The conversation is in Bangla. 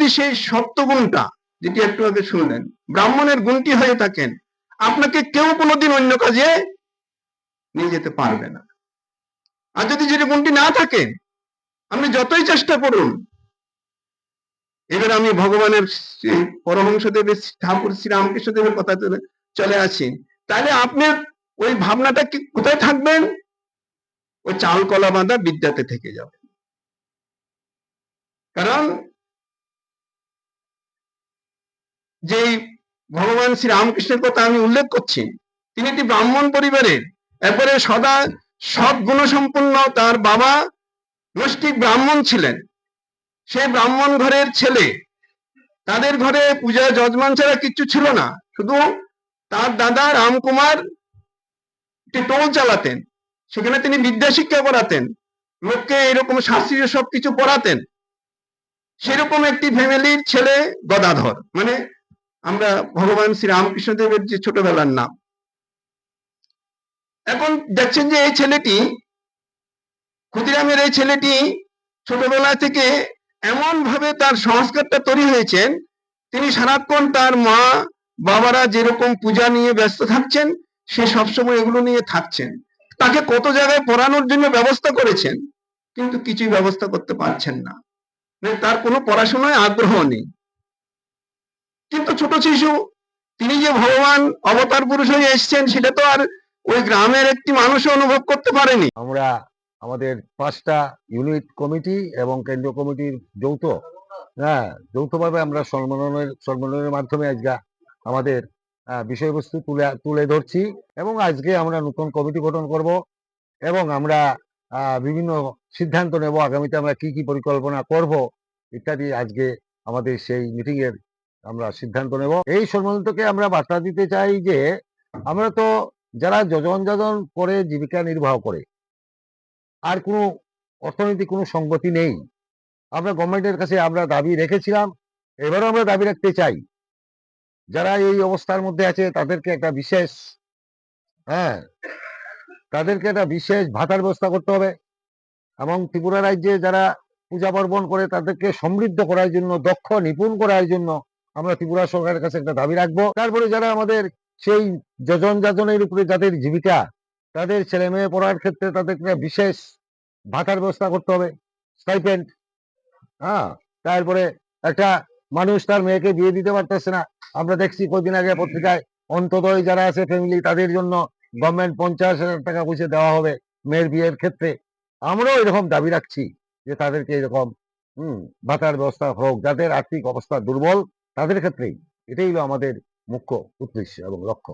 যদি সেই সত্যগুণটা যেটি একটু আগে শুনলেন, ব্রাহ্মণের গুণটি হয়ে থাকেন আপনাকে কেউ কোনোদিন অন্য কাজে নিয়ে যেতে পারবে না। আর যদি যেটি গুণটি না থাকে, আপনি যতই চেষ্টা করুন, এবার আমি ভগবানের পরমহংসদেবের, ঠাকুর শ্রীরামকৃষ্ণদেবের কথা চলে- চলে আসি। তাহলে আপনার ওই ভাবনাটা কি কোথায় থাকবেন? ওই চাল কলা বাঁধা বিদ্যাতে থেকে যাবে কারণ যেই ভগবান শ্রী রামকৃষ্ণের কথা আমি উল্লেখ করছি, তিনি একটি ব্রাহ্মণ পরিবারের। এরপরে সদা সৎ গুণসম্পন্ন তার বাবা নৈষ্ঠিক ব্রাহ্মণ ছিলেন। সেই ব্রাহ্মণ ঘরের ছেলে। তাদের ঘরে পূজা যজমান ছাড়া কিচ্ছু ছিল না। শুধু তার দাদা রামকুমার একটি টোল চালাতেন। সেখানে তিনি বিদ্যা শিক্ষা করাতেন লোককে এরকম শাস্ত্রীয় সবকিছু পড়াতেন। সেরকম একটি ফ্যামিলির ছেলে গদাধর। মানে আমরা ভগবান শ্রী রামকৃষ্ণদেবের যে ছোটবেলার নাম। এখন দেখছেন যে এই ছেলেটি, ক্ষুদিরামের এই ছেলেটি ছোটবেলা থেকে এমন ভাবে তার সংস্কারটা তৈরি হয়েছেন, তিনি সারাক্ষণ তার মা বাবারা যেরকম পূজা নিয়ে ব্যস্ত থাকছেন, সে সবসময় এগুলো নিয়ে থাকছেন। তাকে কত জায়গায় পড়ানোর জন্য ব্যবস্থা করেছেন, কিন্তু কিছুই ব্যবস্থা করতে পারছেন না। মানে তার কোনো পড়াশোনায় আগ্রহ নেই। কিন্তু ছোট শিশু, তিনি যে ভগবান, অবতার পুরুষ হয়ে এসছেন, সেটা তো আর ওই গ্রামের একটি মানুষও অনুভব করতে পারেনি। আমরা আমাদের পাঁচটা ইউনিট কমিটি এবং কেন্দ্রীয় কমিটির যৌথ হ্যাঁ যৌথভাবে আমরা সম্মেলনের সম্মেলনের মাধ্যমে আজকে আমাদের বিষয়বস্তু তুলে তুলে ধরছি এবং আজকে আমরা নতুন কমিটি গঠন করব এবং আমরা বিভিন্ন সিদ্ধান্ত নেব, আগামীতে আমরা কি কি পরিকল্পনা করব ইত্যাদি আজকে আমাদের সেই মিটিং এর আমরা সিদ্ধান্ত নেব। এই সম্মেলনকে আমরা বার্তা দিতে চাই যে, আমরা তো যারা যজন যজন করে জীবিকা নির্বাহ করে, আর কোনো অর্থনৈতিক কোনো সঙ্গতি নেই, আমরা গভর্নমেন্টের কাছে আমরা দাবি রেখেছিলাম, এবারও আমরা দাবি রাখতে চাই। যারা এই অবস্থার মধ্যে আছে, তাদেরকে একটা বিশেষ হ্যাঁ তাদেরকে একটা বিশেষ ভাতার ব্যবস্থা করতে হবে এবং ত্রিপুরা রাজ্যে যারা পূজা পার্বণ করে, তাদেরকে সমৃদ্ধ করার জন্য, দক্ষ, নিপুণ করার জন্য আমরা ত্রিপুরা সরকারের কাছে একটা দাবি রাখব। তারপরে যারা আমাদের সেই যজন যাজনের উপরে যাদের জীবিকা, তাদের ছেলে মেয়ে পড়ার ক্ষেত্রে তাদেরকে একটা বিশেষ ভাতার ব্যবস্থা করতে হবে স্টাইপেন্ড হ্যাঁ? তারপরে একটা মানুষ তার মেয়েকে বিয়ে দিতে পারতেছে না। আমরা দেখছি কদিন আগে পত্রিকায় অন্তদয় যারা আছে ফ্যামিলি তাদের জন্য গভর্নমেন্ট পঞ্চাশ হাজার টাকা পয়সা দেওয়া হবে মেয়ের বিয়ের ক্ষেত্রে। আমরাও এরকম দাবি রাখছি যে তাদেরকে এরকম, হম, ভাতার ব্যবস্থা হোক, যাদের আর্থিক অবস্থা দুর্বল তাদের ক্ষেত্রেই এটাই হলো আমাদের মুখ্য উদ্দেশ্য এবং লক্ষ্য।